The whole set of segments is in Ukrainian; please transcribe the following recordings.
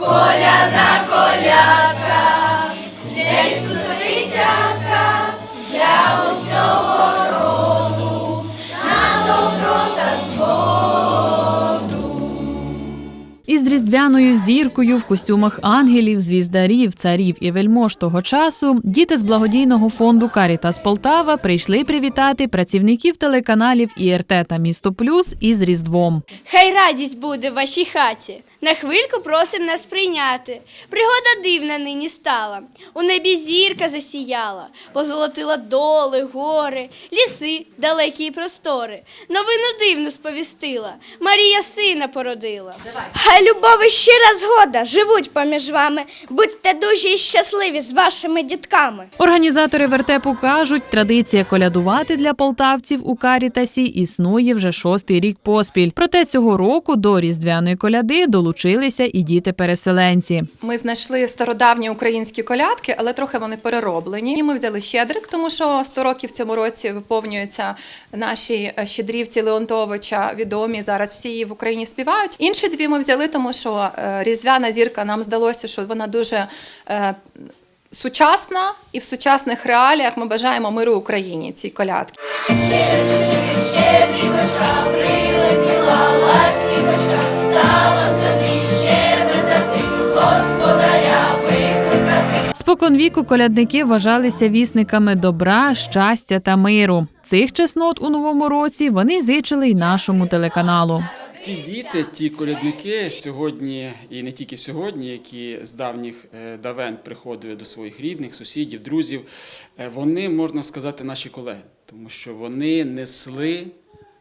Colha Із різдвяною зіркою в костюмах ангелів, звіздарів, царів і вельмож того часу діти з благодійного фонду Карітас Полтава прийшли привітати працівників телеканалів ІРТ та Місто Плюс із Різдвом. Хай радість буде в вашій хаті. На хвильку просим нас прийняти. Пригода дивна нині стала. У небі зірка засіяла, позолотила доли, гори, ліси, далекі простори. Новину дивну сповістила. Марія сина породила. Хай любов і щира згода живуть поміж вами. Будьте дужі і щасливі з вашими дітками. Організатори вертепу кажуть, традиція колядувати для полтавців у Карітасі існує вже шостий рік поспіль. Проте цього року до різдвяної коляди долучилися і діти-переселенці. Ми знайшли стародавні українські колядки, але трохи вони перероблені. І ми взяли щедрик, тому що 100 років в цьому році виповнюються наші щедрівці Леонтовича, відомі зараз всі її в Україні співають. Інші дві ми взяли, тому що е, різдвяна зірка нам здалося, що вона дуже. е, Сучасна і в сучасних реаліях ми бажаємо миру Україні цій колядки. Споконвіку колядники вважалися вісниками добра, щастя та миру. Цих чеснот у новому році вони зичили й нашому телеканалу. Ті діти, ті колядники сьогодні, і не тільки сьогодні, які з давніх е, давен приходили до своїх рідних, сусідів, друзів, е, вони, можна сказати, наші колеги, тому що вони несли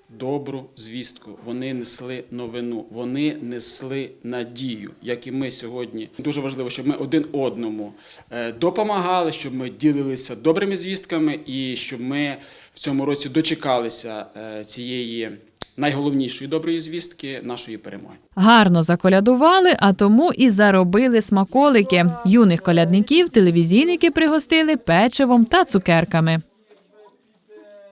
добру звістку, вони несли новину, вони несли надію, як і ми сьогодні. Дуже важливо, щоб ми один одному е, допомагали, щоб ми ділилися добрими звістками і щоб ми в цьому році дочекалися цієї найголовнішої доброї звістки нашої перемоги. Гарно заколядували, а тому і заробили смаколики. Юних колядників телевізійники пригостили печивом та цукерками.